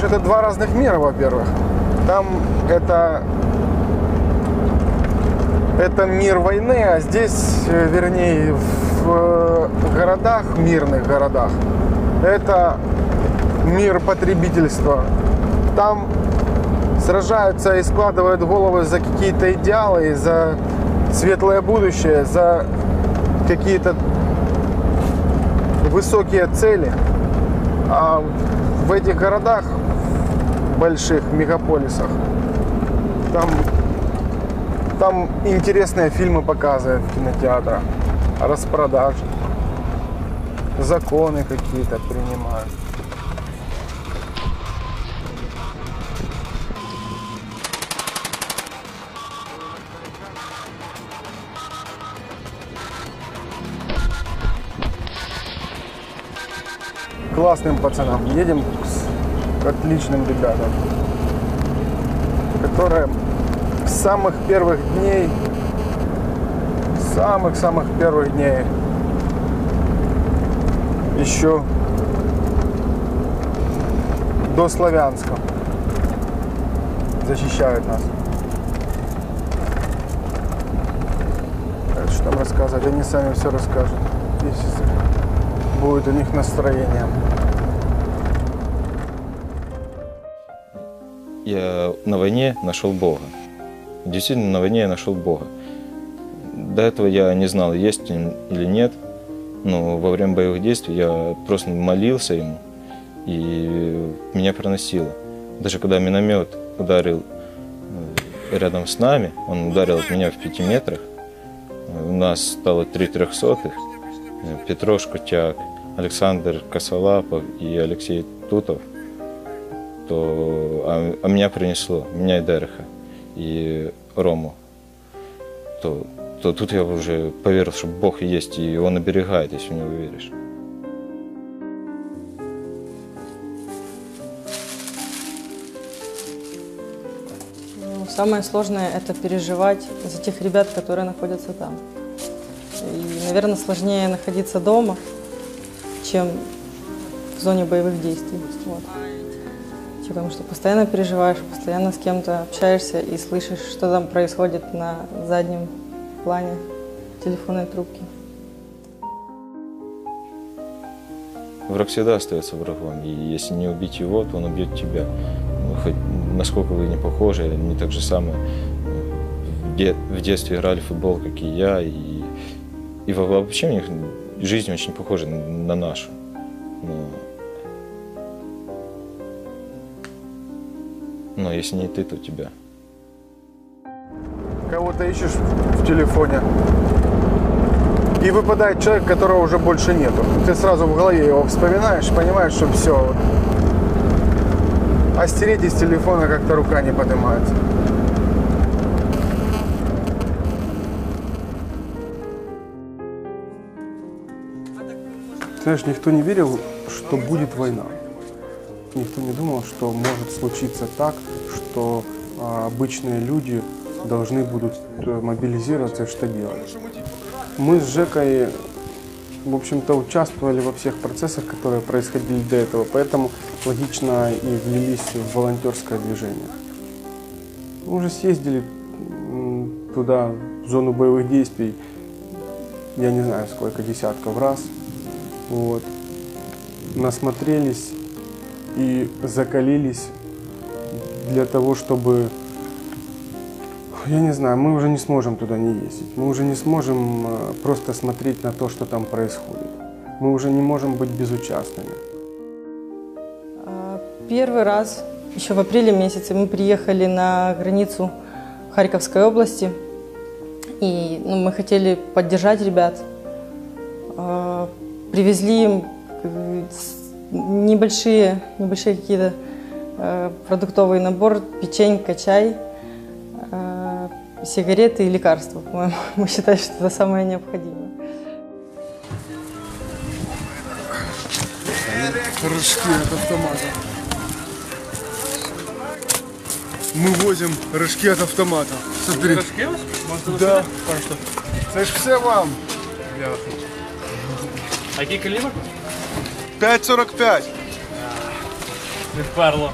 Понимаешь, это два разных мира, во-первых. Там это это мир войны, а здесь, э, вернее, в э, городах, мирных городах, это мир потребительства. Там сражаются и складывают головы за какие-то идеалы, за светлое будущее, за какие-то высокие цели. А в этих городах, больших мегаполисах, там, там интересные фильмы показывают в кинотеатрах, распродаж, законы какие-то принимают. Классным пацанам. Едем с отличным ребятам, которые с самых первых дней, самых-самых первых дней еще до Славянска защищают нас. Что там рассказывать? Они сами все расскажут. Если будет у них настроение. Я на войне нашел Бога. Действительно, на войне я нашел Бога. До этого я не знал, есть или нет, но во время боевых действий я просто молился ему, и меня проносило. Даже когда миномет ударил э, рядом с нами, он ударил от меня в пяти метрах, у нас стало три трехсотых, Петрош Кутяк, Александр Косолапов и Алексей Тутов, то, а, а меня принесло, меня и Дереха, и Рому, то, то тут я уже поверил, что Бог есть, и Он оберегает, если в Него веришь. Ну, Самое сложное – это переживать за тех ребят, которые находятся там. И, наверное, сложнее находиться дома, чем в зоне боевых действий. Вот. Потому что постоянно переживаешь, постоянно с кем-то общаешься и слышишь, что там происходит на заднем плане телефонной трубки. Враг всегда остается врагом, и если не убить его, то он убьет тебя. Ну, хоть насколько вы не похожи, не так же самое. В, в детстве играли в футбол, как и я, и, и во- вообще у них жизнь очень похожа на нашу. Но, но если не ты, то тебя. Кого-то ищешь в телефоне. И выпадает человек, которого уже больше нету. Ты сразу в голове его вспоминаешь, понимаешь, что все. А стереть из телефона как-то рука не поднимается. Знаешь, никто не верил, что будет война. Никто не думал, что может случиться так, что а, обычные люди должны будут э, мобилизироваться и что делать. Мы с Жекой, в общем-то, участвовали во всех процессах, которые происходили до этого, поэтому логично и влились в волонтерское движение. Мы уже съездили туда, в зону боевых действий, я не знаю сколько десятков раз. Вот. Насмотрелись и закалились для того, чтобы я не знаю, мы уже не сможем туда не ездить. Мы уже не сможем э, просто смотреть на то, что там происходит. Мы уже не можем быть безучастными. А, Первый раз, еще в апреле месяце, мы приехали на границу Харьковской области. И ну, мы хотели поддержать ребят. А, Привезли им э, небольшие, небольшие какие-то э, продуктовый набор, печенька, чай, э, сигареты и лекарства. По-моему, мы считаем, что это самое необходимое. Рожки от автомата. Мы возим рожки от автомата. Смотри. Рожки Да. Це ж все вам. А який калібр? 5,45. Відперло.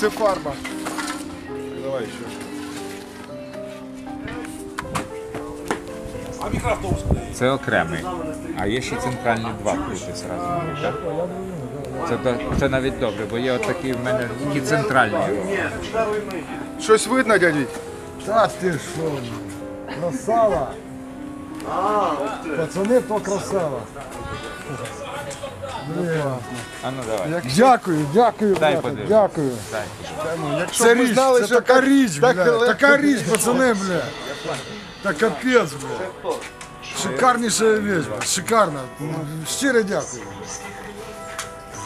Це фарба. Давай ще. Це окремий. А є ще центральні два плити зразу. Так? Це, до- це навіть добре, бо є отакі в мене тільки центральні. Щось видно, дядь? Та ти що? Красава. Пацани, то красава. А ну давай. Дякую, дякую, Дай брате, дякую. Дай. Це річ, це така річ, бля. Така річ, пацани, бля. Та капець, бля. Шикарніша вещь, бля. Шикарна. Щиро дякую.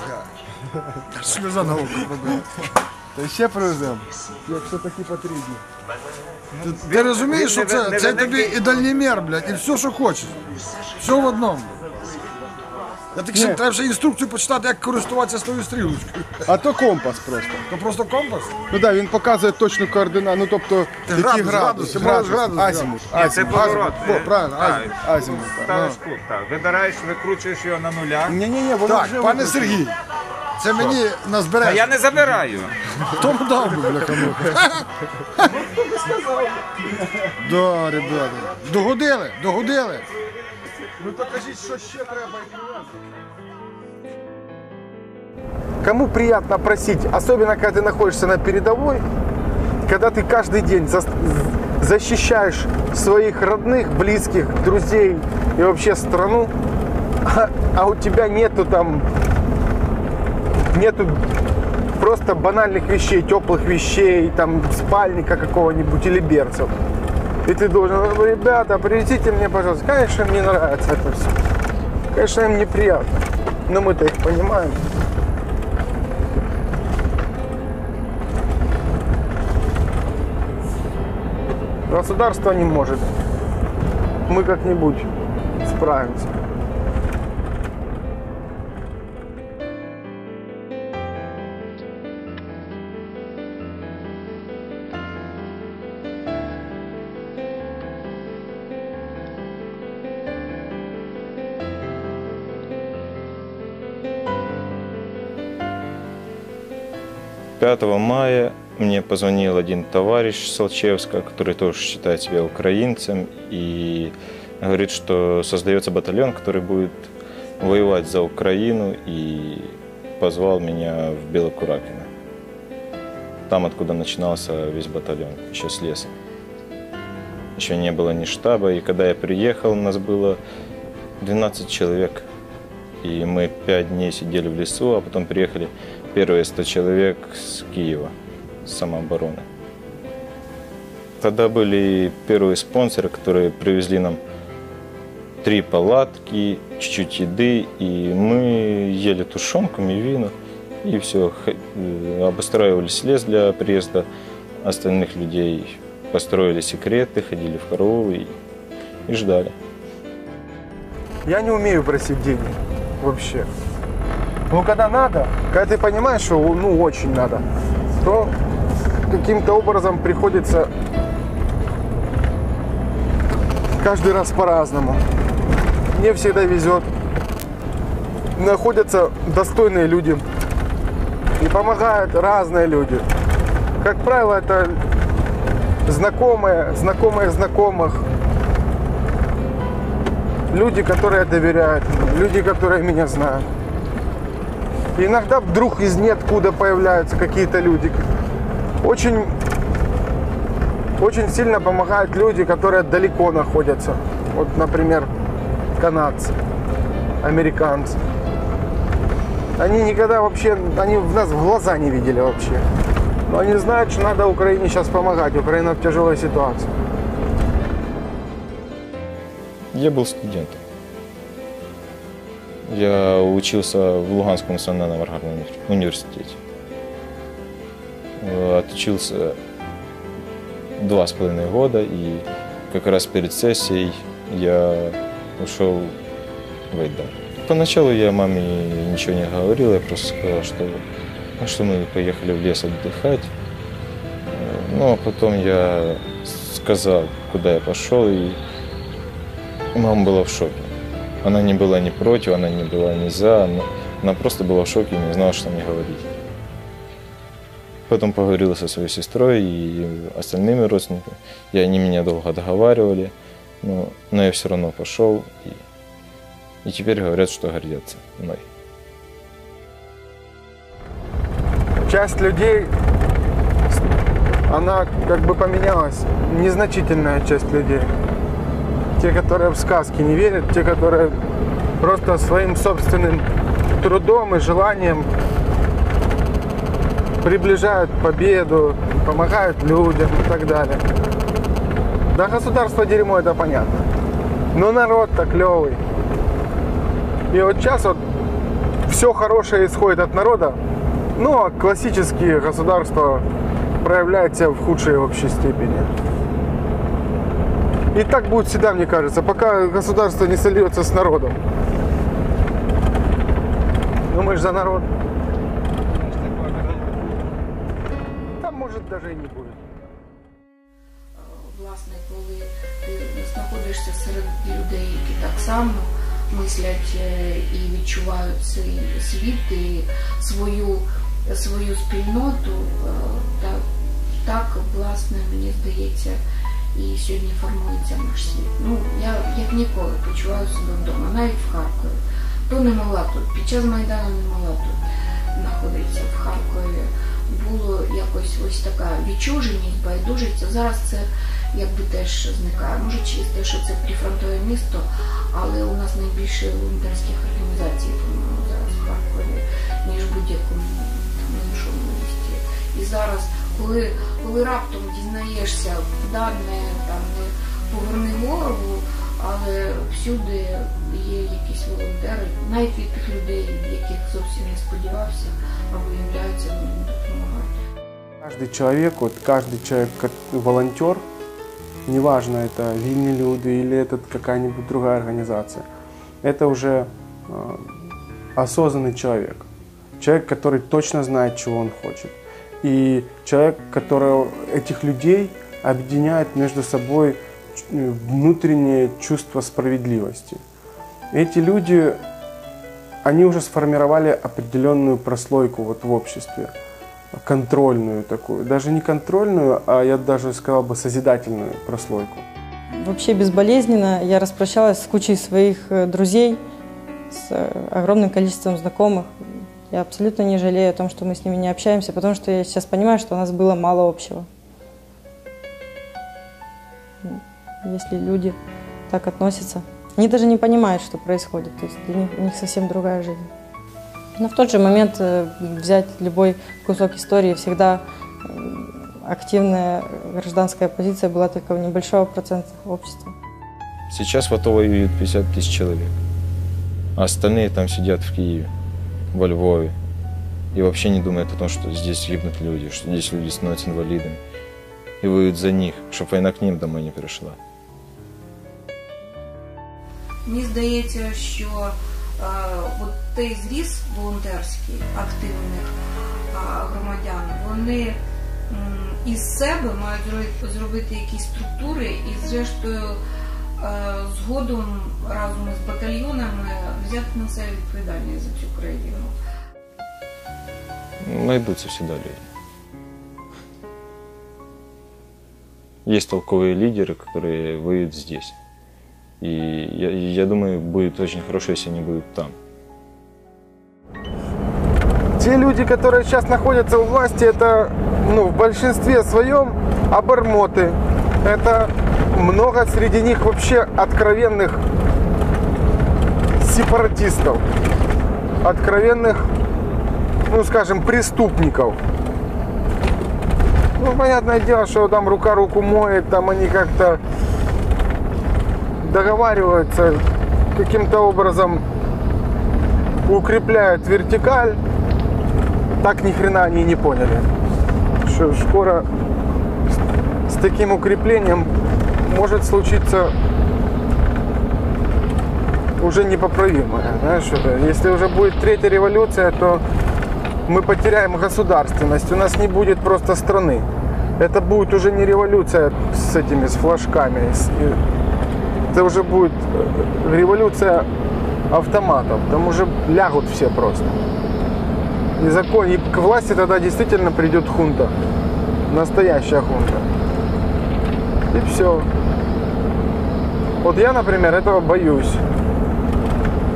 Бля. Сльоза на око пробила. Та ще привеземо. Якщо такі потрібні. Ти, ти розумієш, що це, це тобі і дальнімер, блядь, і все, що хочеш. Все в одному. Я так ще треба ще інструкцію почитати, як користуватися своєю стрілочкою. А то компас просто. То просто компас? Ну так, він показує точну координату, ну тобто, які градус, градуси, градус, градус, азімут, Це азімут, поворот. азімут. О, правильно, Так. азімут, азімут. так. Ставиш тут, так. Вибираєш, викручуєш його на нуля. Ні, ні, ні, воно вже Так, пане викрутено. Сергій, це мені А назбереш. я не забираю. Тому дав би, бля, кому. Да, ребята. Догодили, догодили. Ну то кажіть, що ще треба і привезти. Кому приятно просить, особенно когда ты находишься на передовой, когда ты каждый день зас- защищаешь своих родных, близких, друзей и вообще страну, а, а у тебя нету там, нету просто банальных вещей, теплых вещей, там спальника какого-нибудь или берцев. И ты должен, ребята, привезите мне, пожалуйста. Конечно, им не нравится это все. Конечно, им неприятно. Но мы-то их понимаем. Государство не может. Мы как-нибудь справимся. Пятого мая мне позвонил один товарищ с Солчевска, который тоже считает себя украинцем, и говорит, что создается батальон, который будет воевать за Украину, и позвал меня в Белокуракино. Там, откуда начинался весь батальон, еще с леса. Еще не было ни штаба, и когда я приехал, у нас было 12 человек. И мы пять дней сидели в лесу, а потом приехали первые 100 человек с Киева, с самообороны. Тогда были первые спонсоры, которые привезли нам три палатки, чуть-чуть еды, и мы ели тушенку, мивину, и все, обустраивались лес для приезда остальных людей, построили секреты, ходили в караулы и, и ждали. Я не умею просить денег вообще. Но когда надо, когда ты понимаешь, что ну очень надо, то каким-то образом приходится каждый раз по-разному. Мне всегда везет. Находятся достойные люди. И помогают разные люди. Как правило, это знакомые, знакомые знакомых, люди, которые доверяют люди, которые меня знают. Иногда вдруг из ниоткуда появляются какие-то люди. Очень, очень сильно помогают люди, которые далеко находятся. Вот, например, канадцы, американцы. Они никогда вообще, они в нас в глаза не видели вообще. Но они знают, что надо Украине сейчас помогать. Украина в тяжелой ситуации. Я был студентом. Я учился в Луганском национальном аграрном уни- университете. Э, Отучился два с половиной года, и как раз перед сессией я ушел в Айдар. Поначалу я маме ничего не говорил, я просто сказал, что, ну, что мы поехали в лес отдыхать. Э, Ну, а потом я сказал, куда я пошел, и Мама была в шоке. Она не была ни против, она не была ни за, она, она просто была в шоке и не знала, что мне говорить. Потом поговорила со своей сестрой и остальными родственниками, и они меня долго договаривали, но, но я все равно пошел, и, и теперь говорят, что гордятся мной. Часть людей, она как бы поменялась, незначительная часть людей. Те, которые в сказки не верят, те, которые просто своим собственным трудом и желанием приближают победу, помогают людям и так далее. Да, государство дерьмо, это понятно. Но народ-то клевый. И вот сейчас вот все хорошее исходит от народа, ну а классические государства проявляют себя в худшей вообще степени. И так будет всегда, мне кажется, пока государство не сольется с народом. Ну мы же за народ. Там может даже и не будет. власне, коли ти знаходишся серед людей, які так само мислять е, і відчувають цей світ і свою, свою спільноту, е, так, так, власне, мені здається, і сьогодні формується наш світ. Ну, я як ніколи почуваю себе вдома, навіть в Харкові. То не могла тут, під час Майдану не могла тут знаходитися в Харкові. Було якось ось така відчуженість, байдужість. Зараз це якби теж зникає. Може через те, що це прифронтове місто, але у нас найбільше волонтерських організацій, по-моєму, зараз в Харкові, ніж будь-якому іншому місті. І зараз, коли, коли раптом дізнаєшся, да, не там не поверни голову, але всюди є якісь волонтери, навіть від тих людей, від яких зовсім не сподівався, а виявляється, вони допомагають. Каждый человек, вот каждый человек, как волонтер, неважно, это Вильни Люди или это какая-нибудь другая организация, это уже э, осознанный человек. Человек, который точно знает, чего он хочет. И человек, которого этих людей объединяет между собой э, внутреннее чувство справедливости. Эти люди, они уже сформировали определенную прослойку вот в обществе контрольную такую, даже не контрольную, а я даже сказал бы созидательную прослойку. Вообще безболезненно я распрощалась с кучей своих э, друзей, с э, огромным количеством знакомых. Я абсолютно не жалею о том, что мы с ними не общаемся, потому что я сейчас понимаю, что у нас было мало общего. Если люди так относятся, они даже не понимают, что происходит. То есть для них, у них совсем другая жизнь. Но в тот же момент э, взять любой кусок истории всегда э, активная гражданская позиция была только у небольшого процента общества. Сейчас в АТО воюют 50 тысяч человек, а остальные там сидят в Киеве, во Львове, и вообще не думают о том, что здесь гибнут люди, что здесь люди становятся инвалидами, и воюют за них, чтобы война к ним домой не пришла. Мені здається, що е, от той зріз волонтерський активних е, громадян, вони м, із себе мають зробити, зробити якісь структури і, зрештою, е, згодом разом із батальйонами взяти на себе відповідальність за цю країну. Найдутся всегда люди. Есть толковые лидеры, которые воюют здесь. И я, я думаю, будет очень хорошо, если они будут там. Те люди, которые сейчас находятся у власти, это ну, в большинстве своем обормоты. это много среди них вообще откровенных сепаратистов, откровенных, ну скажем, преступников. Ну, понятное дело, что там рука руку моет, там они как-то договариваются, каким-то образом укрепляют вертикаль. Так ни хрена они не поняли. Что скоро таким укреплением может случиться уже непоправимое. Знаешь, это, если уже будет третья революция, то мы потеряем государственность. У нас не будет просто страны. Это будет уже не революция с этими, с флажками. с- Это уже будет э, революция автоматов, там уже лягут все просто. И закон, и к власти тогда действительно придет хунта. Настоящая хунта. И все. Вот я, например, этого боюсь.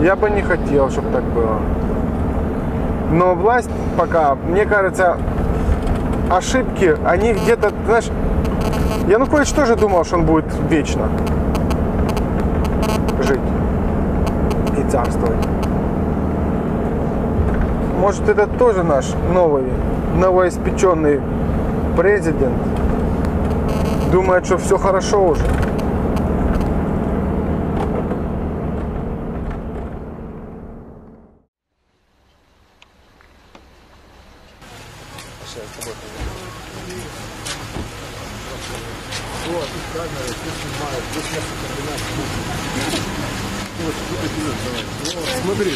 Я бы не хотел, чтобы так было. Но власть пока, мне кажется, ошибки, они где-то, знаешь, Янукович тоже думал, что он будет вечно жить и царствовать. Может, это тоже наш новый, новоиспеченный президент. Думает, что все хорошо уже. Смотри.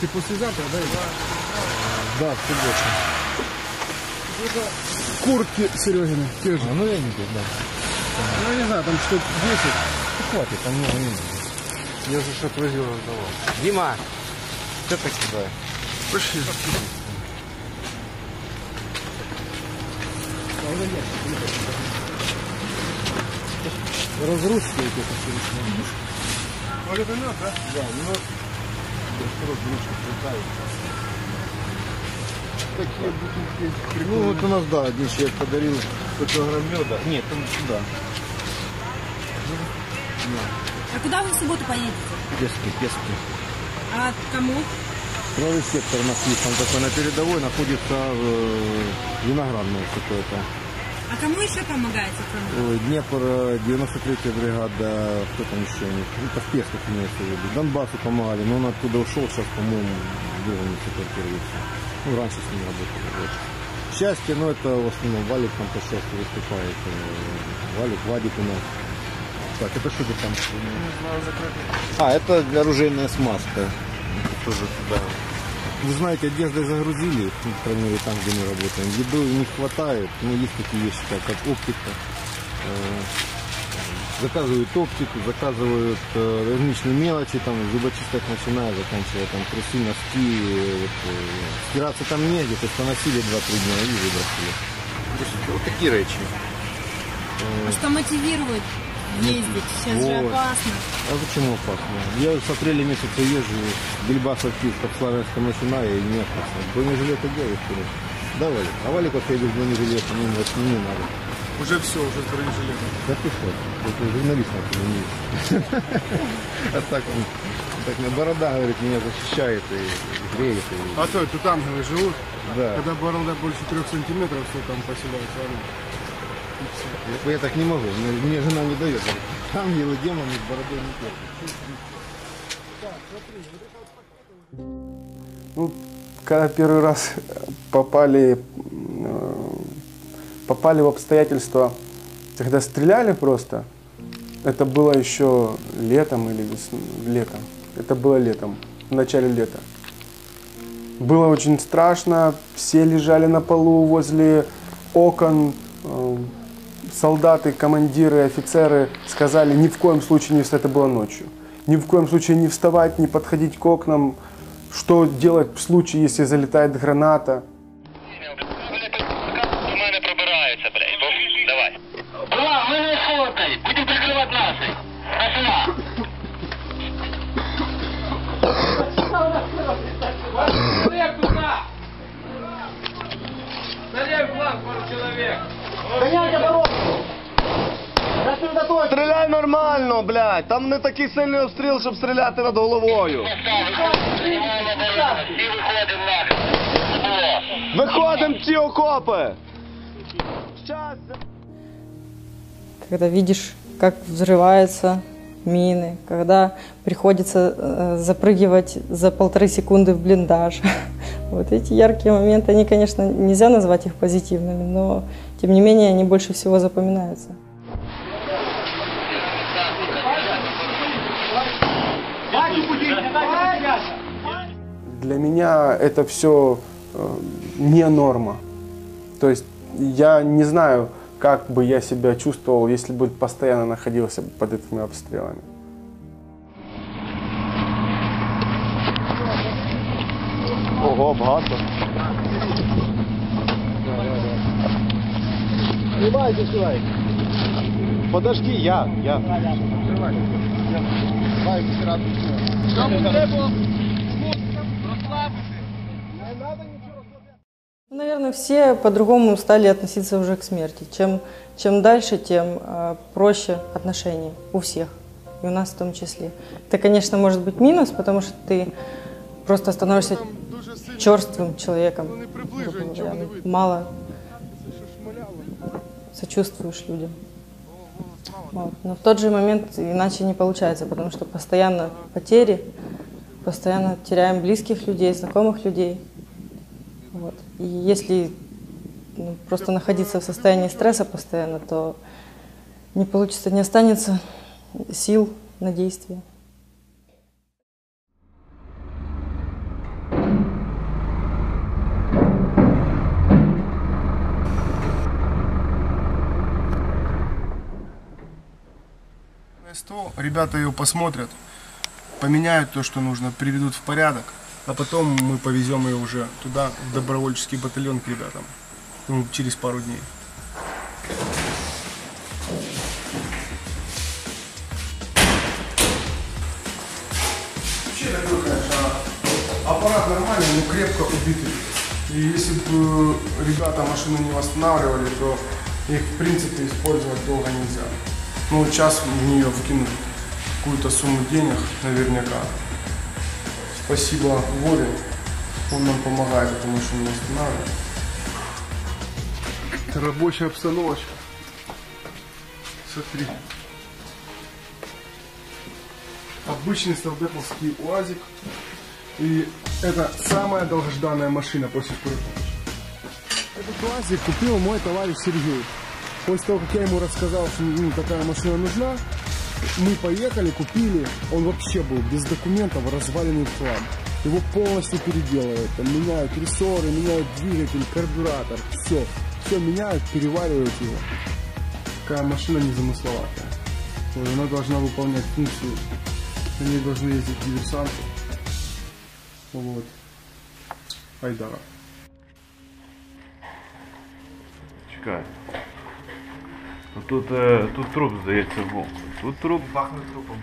Ты послезавтра, да? Да, в субботу. Это куртки Серегины, те же. ну я не знаю, да. Ну, я не знаю, там штук 10. Хватит, там много не. Я же ж отвозил, раздавал. Дима, что так сюда? Пошли. Разрушили это все. Вот это мед, да? Да, ну Такие бутылки. Ну вот у нас, да, один человек подарил 100 килограмм меда. Нет, он сюда. А куда вы в субботу поедете? Пески, пески. А кому? Правый сектор у нас есть, там такой на передовой находится э, виноградное какое-то. А кому еще помогаете, кроме Ой, Днепр, э, 93-я бригада, кто там еще у них? Ну, по спесках имеется в виду. Донбассу помогали, но он оттуда ушел, сейчас, по-моему, в Виловнице квартируется. Ну, раньше с ним работали. Вот. Счастье, ну, это в основном Валик там по счастью выступает. э, Валик, Вадик у нас. Так, это что ты там? А, это оружейная смазка. Это тоже туда. Вы знаете, одеждой загрузили, ну, по мере, там, где мы работаем. Еду не хватает, но есть такие вещи, как, как оптика. Э, Заказывают оптику, заказывают э, различные мелочи, там, зубочисток начиная, заканчивая там трусы, носки. э, Вот, э, стираться там негде, то есть поносили 2-3 дня и выбросили. То есть Вот такие речи. А что мотивирует ездить? Сейчас же Вот. опасно. А почему опасно? Я с апреля месяца езжу, Бельбас актив, как славянская машина, и не опасно. Бронежилет одел, вперед. Да, Валик? А Валик вообще без бронежилета, ну, вот не надо. Уже все, уже с бронежилетом. Да ты что? Это журналист на. А так он, так мне борода, говорит, меня защищает и греет. И... А то, тут ангелы живут. Да. Когда борода больше трех сантиметров, все там поселяются. они. Я так не могу, мне, мне жена не дает. Ангелы, демоны с бородой не терпят. Ну, когда первый раз попали, попали в обстоятельства, когда стреляли просто, это было еще летом или вес- летом. Это было летом, в начале лета. Было очень страшно, все лежали на полу возле окон. э, Солдаты, командиры, офицеры сказали ни в коем случае не встать, это было ночью. Ни в коем случае не вставать, не подходить к окнам. Что делать в случае, если залетает граната? нормально, блядь. Там не такий сильний обстріл, щоб стріляти над головою. Займаємо оборону. Всі виходимо нахер. Було. Виходимо в ці окопи. Щастя. Когда видишь, как взрываются мины, когда приходится э, запрыгивать за полторы секунды в блиндаж. Вот эти яркие моменты, они, конечно, нельзя назвать их позитивными, но тем не менее они больше всего запоминаются. Для меня это все не норма. То есть я не знаю, как бы я себя чувствовал, если бы постоянно находился под этими обстрелами. Ого, багато. Снимайте, снимайте. Подожди, я, я. Ну, Наверное, все по-другому стали относиться уже к смерти. Чем, чем дальше, тем э, проще отношения у всех, и у нас в том числе. Это, конечно, может быть минус, потому что ты просто становишься черствым человеком, грубо говоря. мало сочувствуешь людям. Вот. Но в тот же момент иначе не получается, потому что постоянно потери, постоянно теряем близких людей, знакомых людей. Вот. И если ну, просто находиться в состоянии стресса постоянно, то не получится, не останется сил на действие. Ребята ее посмотрят, поменяют то, что нужно, приведут в порядок, а потом мы повезем ее уже туда, в добровольческий батальон к ребятам, ну, через пару дней. Вообще такой, конечно, аппарат нормальный, но крепко убитый. И если бы ребята машину не восстанавливали, то их в принципе использовать долго нельзя. Ну, час в нее вкинуть какую-то сумму денег наверняка. Спасибо Воле, он нам помогает эту машину восстанавливать. Рабочая обстановочка. Смотри. Обычный солдатовский УАЗик. И это самая долгожданная машина после скорой. Этот УАЗик купил мой товарищ Сергей. После того, как я ему рассказал, что ну, такая машина нужна, мы поехали, купили. Он вообще был без документов, разваленный хлам. Его полностью переделывают. Там меняют рессоры, меняют двигатель, карбюратор. Все. Все меняют, переваривают его. Такая машина незамысловатая. Вот, она должна выполнять функцию. На ней должны ездить диверсанты. Вот. Айдара. Чекай. Тут, е, тут труп, здається, був. Тут труп. Пахне трупом.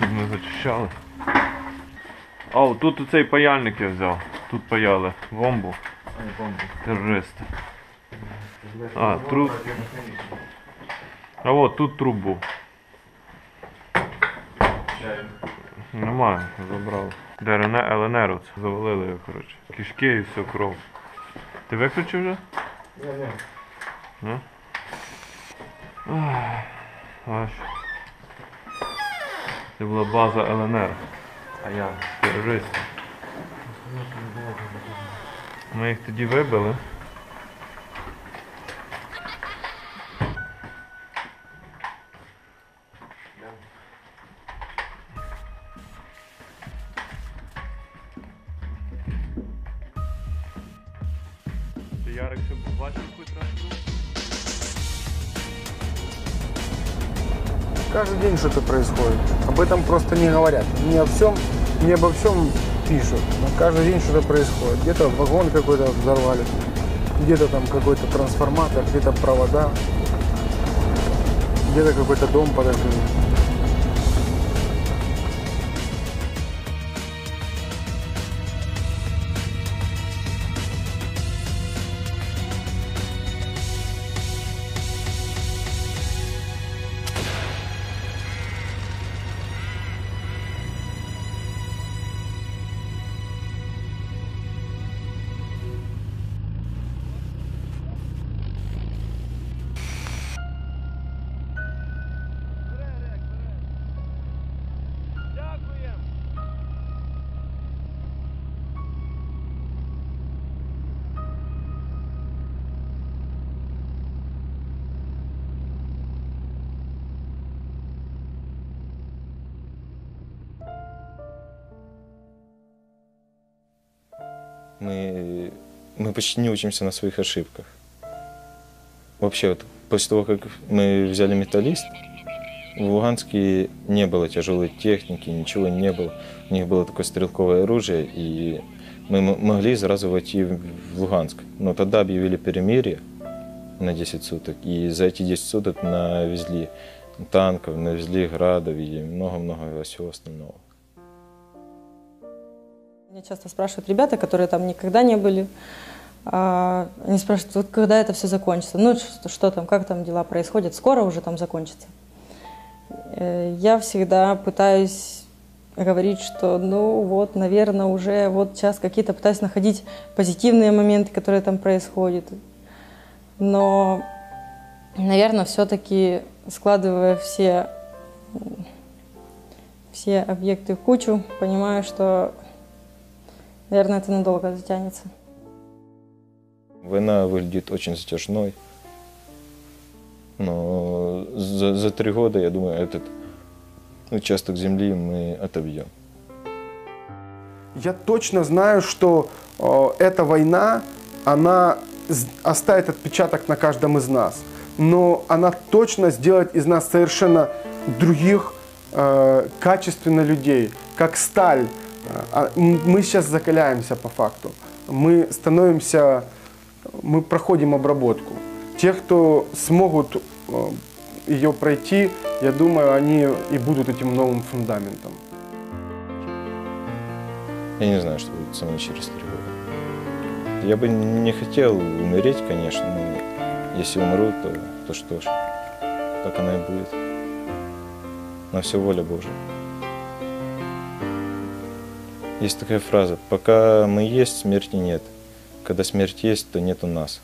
Ми зачищали. А, тут оцей паяльник я взяв. Тут паяли. Бомбу. Терористи. А, труп. А от тут труп був. Нормально, забрав. ДРН, ЛНР оце. Завалили його, коротше. Кишки і все, кров. Ти виключив вже? Ні, ні. Ну? Аж. Це була база ЛНР. А я терорист. Ми їх тоді вибили. Этом просто не говорят. Не о всем, не обо всем пишут. Но каждый день что-то происходит. Где-то вагон какой-то взорвали, где-то там какой-то трансформатор, где-то провода, где-то какой-то дом подожгли. Мы, мы почти не учимся на своих ошибках. Вообще, вот после того, как мы взяли металлист, в Луганске не было тяжелой техники, ничего не было. У них было такое стрелковое оружие, и мы м- могли сразу войти в в Луганск. Но тогда объявили перемирие на 10 суток, и за эти 10 суток навезли танков, навезли градов и много-много всего остального. Меня часто спрашивают ребята, которые там никогда не были. а, Они спрашивают, вот когда это все закончится? Ну, что, что там, как там дела происходят? Скоро уже там закончится? Э, Я всегда пытаюсь говорить, что, ну, вот, наверное, уже вот сейчас какие-то пытаюсь находить позитивные моменты, которые там происходят. Но, наверное, все-таки складывая все, все объекты в кучу, понимаю, что Наверное, это надолго затянется. Война выглядит очень затяжной. Но за, за три года, я думаю, этот участок земли мы отобьем. Я точно знаю, что э, эта война, она оставит отпечаток на каждом из нас. Но она точно сделает из нас совершенно других, э, качественно людей, как сталь. А Мы сейчас закаляемся по факту. Мы становимся, мы проходим обработку. Те, кто смогут э, ее пройти, я думаю, они и будут этим новым фундаментом. Я не знаю, что будет со мной через три года. Я бы не хотел умереть, конечно, но если умру, то, то что ж, так оно и будет. На все воля Божия. Есть такая фраза, пока мы есть, смерти нет. Когда смерть есть, то нету нас.